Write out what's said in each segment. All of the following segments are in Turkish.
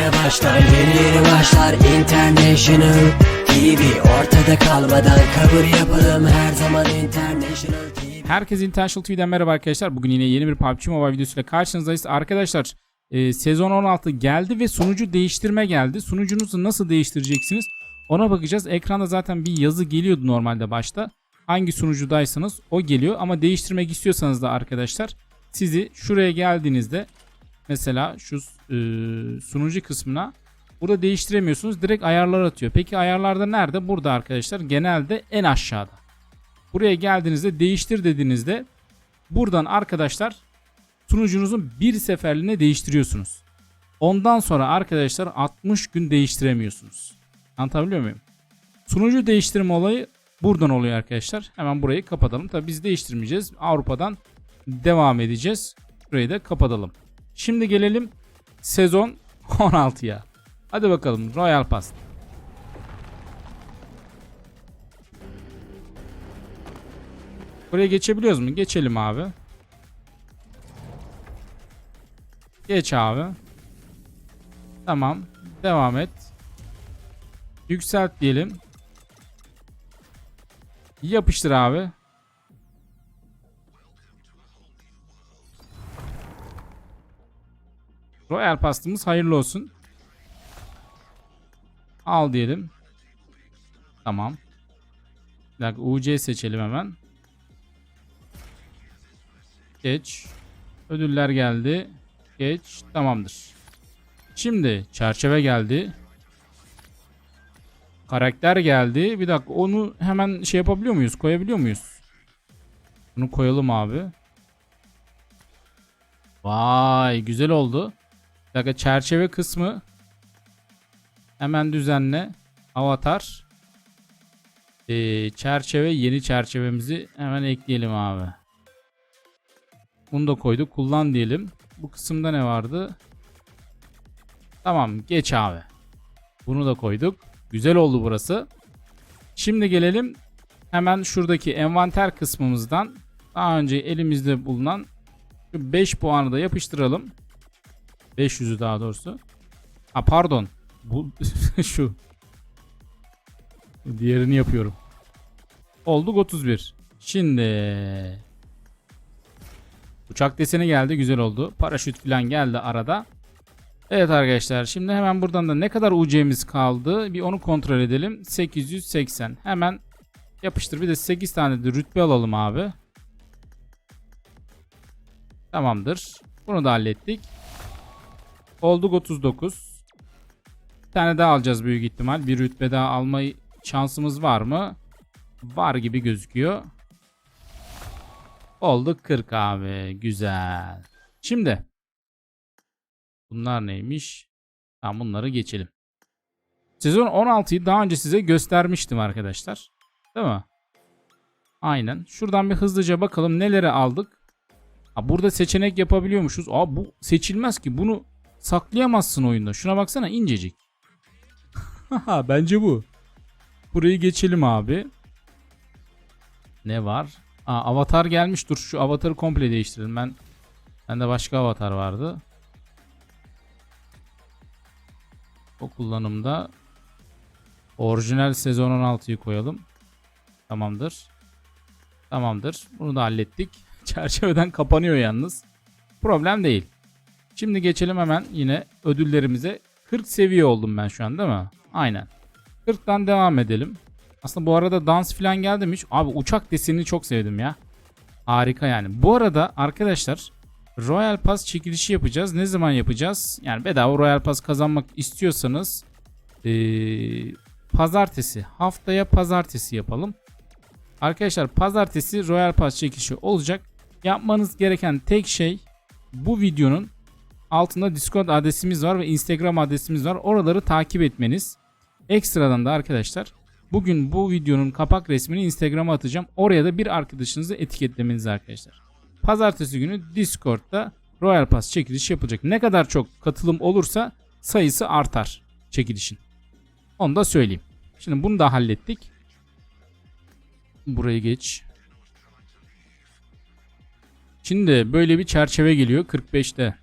yeni başlar Yeni yeni başlar International TV Ortada kalmadan kabul yapalım Her zaman International TV Herkese International TV'den merhaba arkadaşlar. Bugün yine yeni bir PUBG Mobile videosuyla karşınızdayız. Arkadaşlar e, sezon 16 geldi ve sunucu değiştirme geldi. Sunucunuzu nasıl değiştireceksiniz? Ona bakacağız. Ekranda zaten bir yazı geliyordu normalde başta. Hangi sunucudaysanız o geliyor. Ama değiştirmek istiyorsanız da arkadaşlar sizi şuraya geldiğinizde mesela şu e, sunucu kısmına burada değiştiremiyorsunuz. Direkt ayarlar atıyor. Peki ayarlarda nerede? Burada arkadaşlar. Genelde en aşağıda. Buraya geldiğinizde değiştir dediğinizde buradan arkadaşlar sunucunuzun bir seferliğine değiştiriyorsunuz. Ondan sonra arkadaşlar 60 gün değiştiremiyorsunuz. Anlatabiliyor muyum? Sunucu değiştirme olayı buradan oluyor arkadaşlar. Hemen burayı kapatalım. Tabi biz değiştirmeyeceğiz. Avrupa'dan devam edeceğiz. Burayı da kapatalım. Şimdi gelelim sezon 16'ya. Hadi bakalım Royal Pass. Buraya geçebiliyoruz mu? Geçelim abi. Geç abi. Tamam. Devam et. Yükselt diyelim. Yapıştır abi. Royal pastımız hayırlı olsun. Al diyelim. Tamam. Bir dakika UC seçelim hemen. Geç. Ödüller geldi. Geç. Tamamdır. Şimdi çerçeve geldi. Karakter geldi. Bir dakika onu hemen şey yapabiliyor muyuz? Koyabiliyor muyuz? Bunu koyalım abi. Vay güzel oldu. Bir dakika çerçeve kısmı. Hemen düzenle. Avatar. Ee, çerçeve yeni çerçevemizi hemen ekleyelim abi. Bunu da koyduk. Kullan diyelim. Bu kısımda ne vardı? Tamam geç abi. Bunu da koyduk. Güzel oldu burası. Şimdi gelelim hemen şuradaki envanter kısmımızdan daha önce elimizde bulunan şu 5 puanı da yapıştıralım. 500'ü daha doğrusu. Ha pardon. Bu şu. Diğerini yapıyorum. Olduk 31. Şimdi Uçak deseni geldi güzel oldu. Paraşüt falan geldi arada. Evet arkadaşlar şimdi hemen buradan da ne kadar UC'miz kaldı bir onu kontrol edelim. 880 hemen yapıştır bir de 8 tane de rütbe alalım abi. Tamamdır. Bunu da hallettik. Olduk 39. Bir tane daha alacağız büyük ihtimal. Bir rütbe daha alma şansımız var mı? Var gibi gözüküyor. Olduk 40 abi. Güzel. Şimdi. Bunlar neymiş? Tamam bunları geçelim. Sezon 16'yı daha önce size göstermiştim arkadaşlar. Değil mi? Aynen. Şuradan bir hızlıca bakalım neleri aldık. Burada seçenek yapabiliyormuşuz. Aa bu seçilmez ki. Bunu saklayamazsın oyunda. Şuna baksana incecik. Bence bu. Burayı geçelim abi. Ne var? Aa, avatar gelmiş. Dur şu avatarı komple değiştirelim. Ben bende başka avatar vardı. O kullanımda orijinal sezon 16'yı koyalım. Tamamdır. Tamamdır. Bunu da hallettik. Çerçeveden kapanıyor yalnız. Problem değil. Şimdi geçelim hemen yine ödüllerimize. 40 seviye oldum ben şu an değil mi? Aynen. 40'tan devam edelim. Aslında bu arada dans falan geldi mi hiç? Abi uçak desenini çok sevdim ya. Harika yani. Bu arada arkadaşlar Royal Pass çekilişi yapacağız. Ne zaman yapacağız? Yani bedava Royal Pass kazanmak istiyorsanız ee, pazartesi haftaya pazartesi yapalım. Arkadaşlar pazartesi Royal Pass çekilişi olacak. Yapmanız gereken tek şey bu videonun altında Discord adresimiz var ve Instagram adresimiz var. Oraları takip etmeniz. Ekstradan da arkadaşlar Bugün bu videonun kapak resmini Instagram'a atacağım. Oraya da bir arkadaşınızı etiketlemeniz arkadaşlar. Pazartesi günü Discord'da Royal Pass çekiliş yapılacak. Ne kadar çok katılım olursa sayısı artar çekilişin. Onu da söyleyeyim. Şimdi bunu da hallettik. Burayı geç. Şimdi böyle bir çerçeve geliyor 45'te.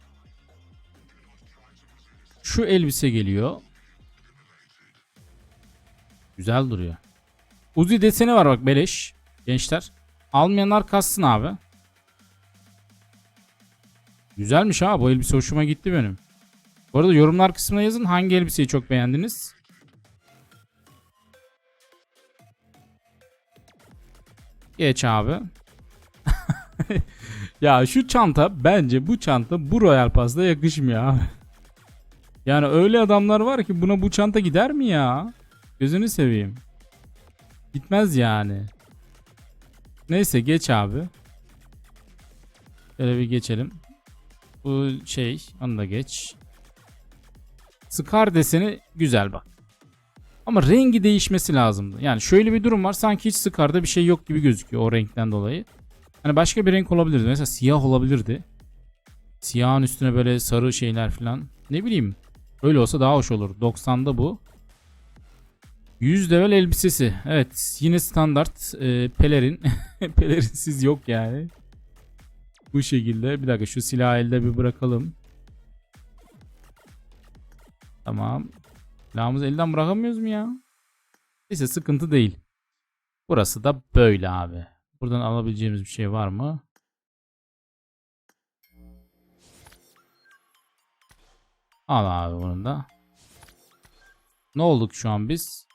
Şu elbise geliyor. Güzel duruyor. Uzi deseni var bak beleş. Gençler. Almayanlar kassın abi. Güzelmiş ha bu elbise hoşuma gitti benim. Bu arada yorumlar kısmına yazın hangi elbiseyi çok beğendiniz. Geç abi. ya şu çanta bence bu çanta bu Royal Pass'ta yakışmıyor abi. Yani öyle adamlar var ki buna bu çanta gider mi ya? Gözünü seveyim. Gitmez yani. Neyse geç abi. Şöyle bir geçelim. Bu şey onu da geç. Scar deseni güzel bak. Ama rengi değişmesi lazımdı. Yani şöyle bir durum var. Sanki hiç Scar'da bir şey yok gibi gözüküyor o renkten dolayı. Hani başka bir renk olabilirdi. Mesela siyah olabilirdi. Siyahın üstüne böyle sarı şeyler falan. Ne bileyim. Öyle olsa daha hoş olur. 90'da bu. 100 level elbisesi. Evet. Yine standart. E, pelerin. Pelerinsiz yok yani. Bu şekilde. Bir dakika şu silahı elde bir bırakalım. Tamam. Silahımızı elden bırakamıyoruz mu ya? Neyse sıkıntı değil. Burası da böyle abi. Buradan alabileceğimiz bir şey var mı? Al abi bunu da. Ne olduk şu an biz?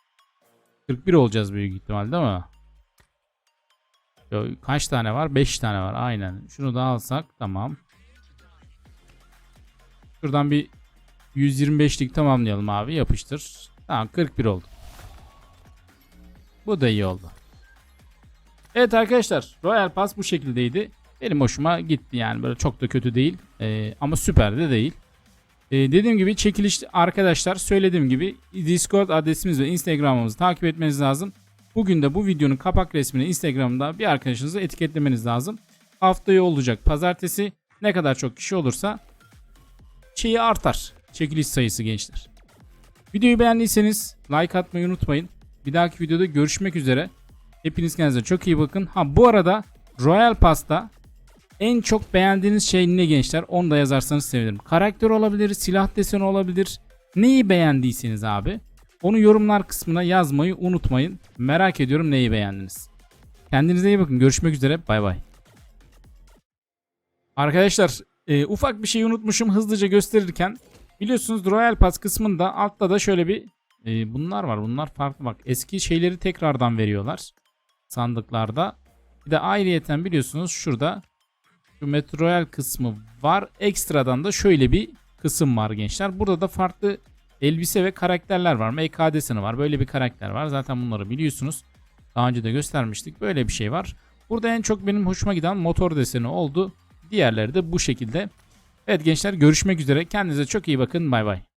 41 olacağız büyük ihtimal değil mi? Kaç tane var? 5 tane var aynen. Şunu da alsak tamam. Şuradan bir 125'lik tamamlayalım abi yapıştır. Tamam 41 oldu. Bu da iyi oldu. Evet arkadaşlar Royal Pass bu şekildeydi. Benim hoşuma gitti yani böyle çok da kötü değil. Ee, ama süper de değil. Ee, dediğim gibi çekiliş arkadaşlar söylediğim gibi Discord adresimiz ve Instagram'ımızı takip etmeniz lazım. Bugün de bu videonun kapak resmini Instagram'da bir arkadaşınızı etiketlemeniz lazım. Haftaya olacak pazartesi ne kadar çok kişi olursa şeyi artar. Çekiliş sayısı gençler. Videoyu beğendiyseniz like atmayı unutmayın. Bir dahaki videoda görüşmek üzere. Hepiniz kendinize çok iyi bakın. Ha bu arada Royal Pass'ta en çok beğendiğiniz şey ne gençler? Onu da yazarsanız sevinirim. Karakter olabilir, silah deseni olabilir. Neyi beğendiyseniz abi. Onu yorumlar kısmına yazmayı unutmayın. Merak ediyorum neyi beğendiniz. Kendinize iyi bakın. Görüşmek üzere. Bay bay. Arkadaşlar e, ufak bir şey unutmuşum hızlıca gösterirken. Biliyorsunuz Royal Pass kısmında altta da şöyle bir e, bunlar var. Bunlar farklı bak. Eski şeyleri tekrardan veriyorlar. Sandıklarda. Bir de ayrıyeten biliyorsunuz şurada şu Metro Royal kısmı var. Ekstradan da şöyle bir kısım var gençler. Burada da farklı elbise ve karakterler var. MK deseni var. Böyle bir karakter var. Zaten bunları biliyorsunuz. Daha önce de göstermiştik. Böyle bir şey var. Burada en çok benim hoşuma giden motor deseni oldu. Diğerleri de bu şekilde. Evet gençler görüşmek üzere. Kendinize çok iyi bakın. Bay bay.